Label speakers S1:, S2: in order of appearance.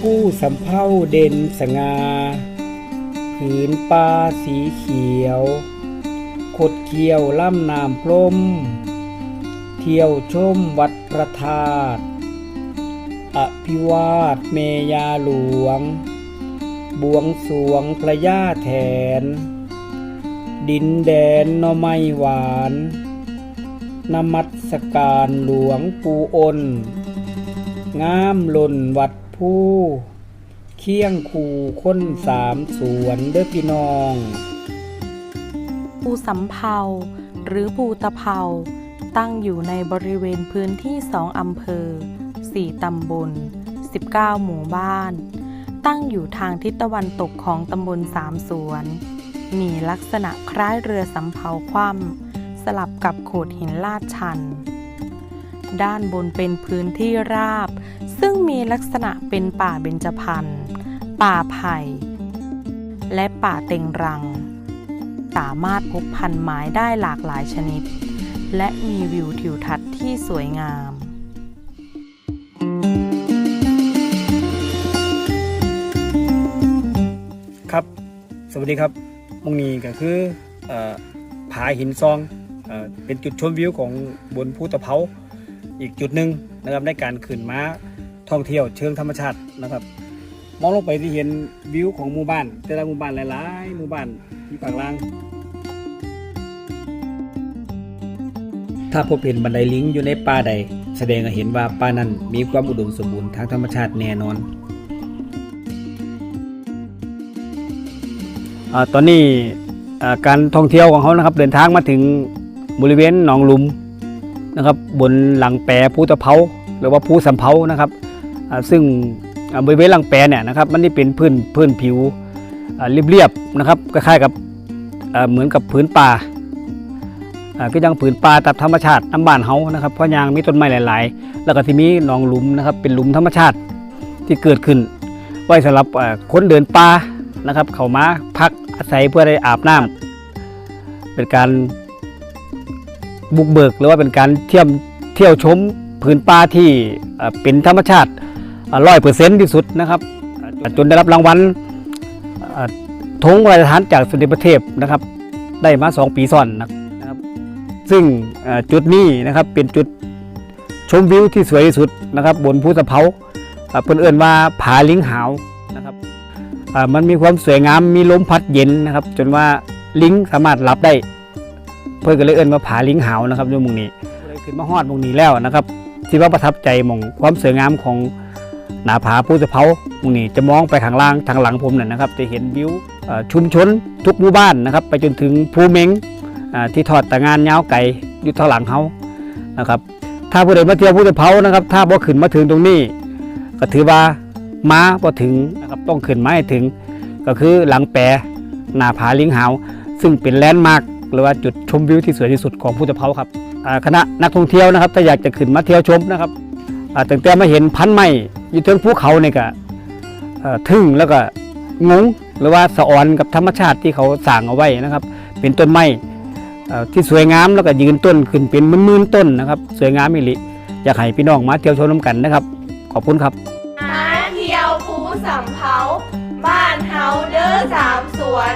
S1: ผู้สำเภาเด่นสง่าผืนป่าสีเขียวขดเคี้ยวล่ำน้ำพรม เที่ยวชมวัดพระธาตุอภิวาทเมยาหลวง บวงสรวงพระย่าแทนดินแดนนอไม้หวาน นมัสการหลวงปูอ้น งามหล่นวัดผู้เคียงคูค้นสามสวนเด้อพี่น้อง
S2: ภูสำเภาหรือภูตะเภาตั้งอยู่ในบริเวณพื้นที่สองอำเภอ 4 ตำบล 19 หมู่บ้าน ตั้งอยู่ทางทิศตะวันตกของตำบลสามสวน มีลักษณะคล้ายเรือสำเภาคว่ำสลับกับโขดหินลาดชัน ด้านบนเป็นพื้นที่ราบ ซึ่งมีลักษณะเป็นป่าเบญจพรรณ ป่าไผ่ และป่าเต็งรัง สามารถพบพันธุ์ไม้ได้หลากหลายชนิด และมีวิวทิวทัศน์ที่สวยงาม
S1: ครับ สวัสดีครับมงนี้ก็คืออผาหินซองเอ่อเป็นจุดชมวิวของบนภูตะเภา อีกจุดหนึ่งนะครับในการขึ้นมาท่องเที่ยวเชิงธรรมชาตินะครับมองลงไปที่เห็นวิวของหมู่บ้าน แต่ละหมู่บ้านหลายๆหมู่บ้านที่ภาคล่าง ถ้าพบเห็นบันไดลิงอยู่ในป่าใด แสดงให้เห็นว่าป่านั้นมีความอุดมสมบูรณ์ทางธรรมชาติแน่นอนอตอนนี้การท่องเที่ยวของเขานะครับ เดินทางมาถึงบริเวณหนองหลุม นะครับบนหลังแปรภูตะเภาหรือว่าภูสำเภานะครับซึ่งบริเวณหลังแปรเนี่ยนะครับมันนี่เป็นพื้นพื้นผิวเรียบๆนะครับคล้ายๆกับเหมือนกับผืนป่าก็ยังผืนป่าตามธรรมชาติน้ำบ้านเฮานะครับเพราะยางมีต้นไม้หลาย ๆ แล้วก็ที่มีหนองหลุมนะครับเป็นหลุมธรรมชาติที่เกิดขึ้น ไว้สำหรับคนเดินป่านะครับ เข้ามาพักอาศัยเพื่อได้อาบน้ำเป็นการ บุกเบิกหรือว่าเป็นการเที่ยวเที่ยวชมผืนป่าที่เป็นธรรมชาติร้อยเปอร์เซ็นต์ที่สุดนะครับ จนได้รับรางวัลอ่าธงราชทานจากสมเด็จพระเทพนะครับ ได้มาสองปีซ้อนนะครับ ซึ่งจุดนี้นะครับเป็นจุดชมวิวที่สวยที่สุดนะครับ บนภูสะเภาเพื่อนเอื่นว่าผาลิงหาวนะครับมันมีความสวยงามมีลมพัดเย็นนะครับ จนว่าลิงสามารถรับได้ เพื่อก็เลยเอิ้นว่าผาลิงหาวนะครับอยู่หมองนี้เลยขึ้นมาฮอดมองนี้แล้วนะครับที่ว่าประทับใจมองความสวยงามของหนาผาภูสะเภามองนี้จะมองไปข้างล่างทางหลังผมเนี่ยนะครับ จะเห็นวิวเอ่อชุมชนทุกหมู่บ้านนะครับ ไปจนถึงภูเมงที่ทอดแตะงานยาวไก่อยู่ทางหลังเขานะครับ ถ้าผู้ใดมาเที่ยวภูสะเภานะครับ ถ้าบ่ขึ้นมาถึงตรงนี้ ก็ถือว่ามาพอถึงนะครับต้องขึ้นมาให้ถึง ก็คือหลังแปรหนาผาลิงหาวซึ่งเป็นแลนด์มาร์ค หรือว่าจุดชมวิวที่สวยที่สุดของภูตะเภาครับคณะนักท่องเที่ยวนะครับ ถ้าอยากจะขึ้นมาเที่ยวชมนะครับอ่าตั้งแต่มาเห็นพันธุ์ไม้อยู่เทิงภูเขาเนี่ยก็ทึ่งแล้วก็งงหรือว่าสะออนกับธรรมชาติที่เขาสร้างเอาไว้นะครับ เป็นต้นไม้ที่สวยงามแล้วก็ยืนต้นขึ้นเป็นหมื่นๆต้นนะครับ สวยงามมิลิอยากให้พี่น้องมาเที่ยวชมน้ำกันนะครับ ขอบคุณครับ
S3: มาเที่ยวภูสำเภาบ้านเฮาเด้อสามสวน